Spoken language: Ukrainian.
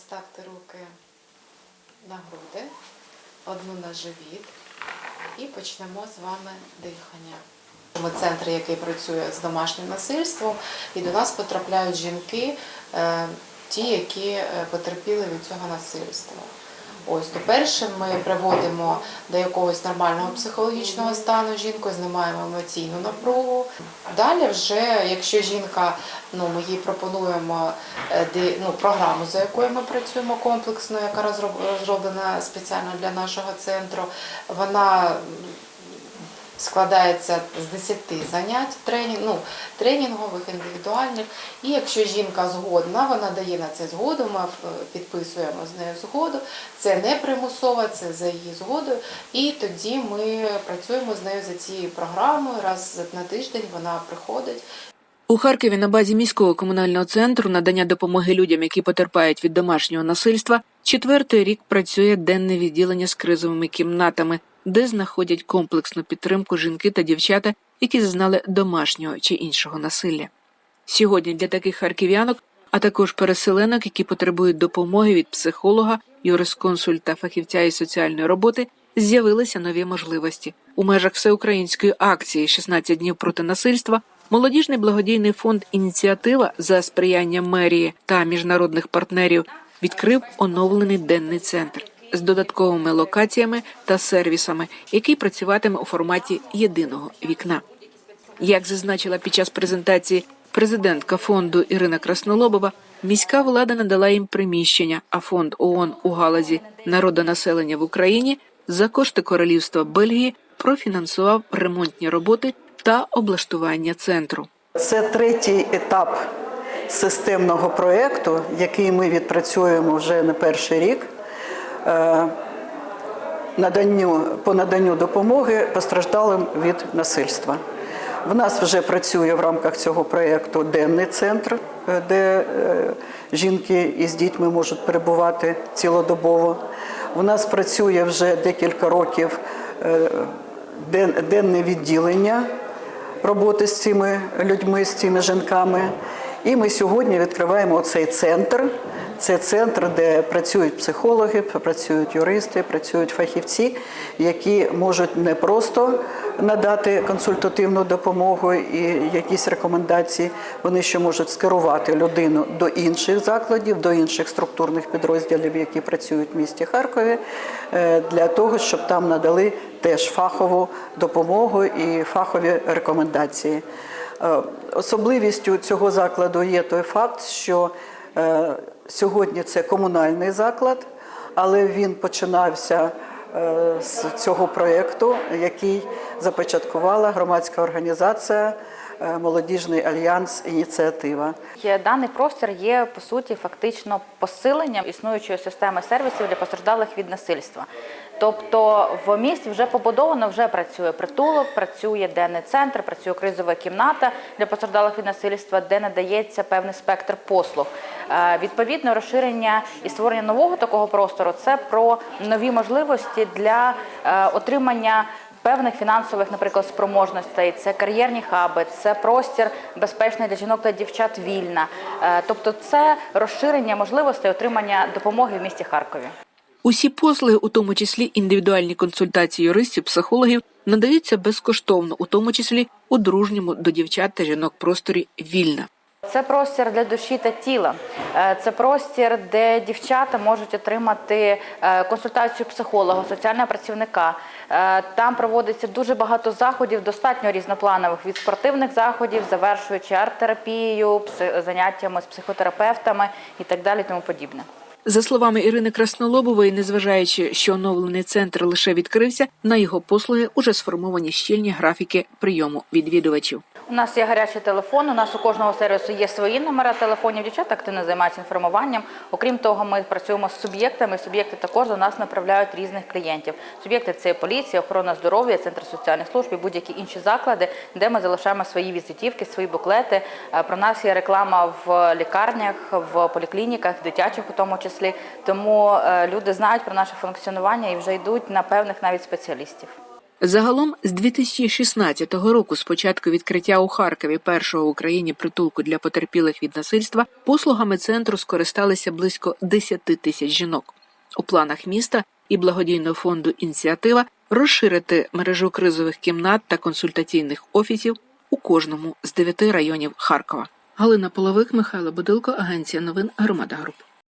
Поставте руки на груди, одну на живіт і почнемо з вами дихання. Ми центр, який працює з домашнім насильством, і до нас потрапляють жінки, е, ті, які е, потерпіли від цього насильства. Ось то перше ми приводимо до якогось нормального психологічного стану жінку, знімаємо емоційну напругу. Далі, вже якщо жінка, ну ми їй пропонуємо е, ну, програму, за якою ми працюємо комплексно, яка розроб- розроблена спеціально для нашого центру, вона складається з 10 занять тренінг, ну, тренінгових, індивідуальних. І якщо жінка згодна, вона дає на це згоду, ми е, підписуємо з нею згоду. Це не примусово, це за її згодою. І тоді ми працюємо з нею за цією програмою. Раз на тиждень вона приходить. У Харкові на базі міського комунального центру надання допомоги людям, які потерпають від домашнього насильства, четвертий рік працює денне відділення з кризовими кімнатами, де знаходять комплексну підтримку жінки та дівчата, які зазнали домашнього чи іншого насилля. Сьогодні для таких харків'янок, а також переселенок, які потребують допомоги від психолога, юрисконсульта, фахівця із соціальної роботи, з'явилися нові можливості. У межах всеукраїнської акції «16 днів проти насильства молодіжний благодійний фонд Ініціатива за сприяння мерії та міжнародних партнерів відкрив оновлений денний центр з додатковими локаціями та сервісами, який працюватиме у форматі єдиного вікна. Як зазначила під час презентації президентка фонду Ірина Краснолобова, міська влада надала їм приміщення, а фонд ООН у галузі народонаселення в Україні за кошти королівства Бельгії профінансував ремонтні роботи та облаштування центру. Це третій етап системного проєкту, який ми відпрацюємо вже не перший рік. Е, Наданню, по наданню допомоги постраждалим від насильства. В нас вже працює в рамках цього проєкту денний центр, е, де е, жінки із дітьми можуть перебувати цілодобово. У нас працює вже декілька років денне відділення роботи з цими людьми, з цими жінками. І ми сьогодні відкриваємо цей центр. Це центр, де працюють психологи, працюють юристи, працюють фахівці, які можуть не просто надати консультативну допомогу і якісь рекомендації, вони ще можуть скерувати людину до інших закладів, до інших структурних підрозділів, які працюють в місті Харкові, е, для того, щоб там надали теж фахову допомогу і фахові рекомендації. Е, Особливістю цього закладу є той факт, що е, сьогодні це комунальний заклад, але він починався е, з цього проєкту, який започаткувала громадська організація Молодіжний альянс Ініціатива. Даний простір є по суті фактично посиленням існуючої системи сервісів для постраждалих від насильства. Тобто в місті вже побудовано, вже працює притулок, працює денний центр, працює кризова кімната для постраждалих від насильства, де надається певний спектр послуг. Е, Відповідно, розширення і створення нового такого простору це про нові можливості для е, отримання певних фінансових, наприклад, спроможностей, це кар'єрні хаби, це простір безпечний для жінок та дівчат вільна. Е, Тобто, це розширення можливостей отримання допомоги в місті Харкові. Усі послуги, у тому числі індивідуальні консультації юристів, психологів, надаються безкоштовно, у тому числі у дружньому до дівчат та жінок просторі вільна. Це простір для душі та тіла. Е, Це простір, де дівчата можуть отримати е, консультацію психолога, соціального працівника. Е, Там проводиться дуже багато заходів, достатньо різнопланових від спортивних заходів, завершуючи арт-терапією, пси- заняттями з психотерапевтами і так далі, тому подібне. За словами Ірини Краснолобової, незважаючи, що оновлений центр лише відкрився, на його послуги уже сформовані щільні графіки прийому відвідувачів. У нас є гарячий телефон. У нас у кожного сервісу є свої номера телефонів. Дівчата активно займаються інформуванням. Окрім того, ми працюємо з суб'єктами. Суб'єкти також до нас направляють різних клієнтів. Суб'єкти це поліція, охорона здоров'я, центр соціальних служб будь-які інші заклади, де ми залишаємо свої візитівки, свої буклети. Е, Про нас є реклама в лікарнях, в поліклініках, дитячих у тому числі. Тому е, люди знають про наше функціонування і вже йдуть на певних навіть спеціалістів. Загалом з 2016 року, з початку відкриття у Харкові першого в Україні притулку для потерпілих від насильства, послугами центру скористалися близько 10 тисяч жінок. У планах міста і благодійного фонду ініціатива розширити мережу кризових кімнат та консультаційних офісів у кожному з дев'яти районів Харкова. Галина Половик, Михайло Будилко, агенція новин Громада Груп.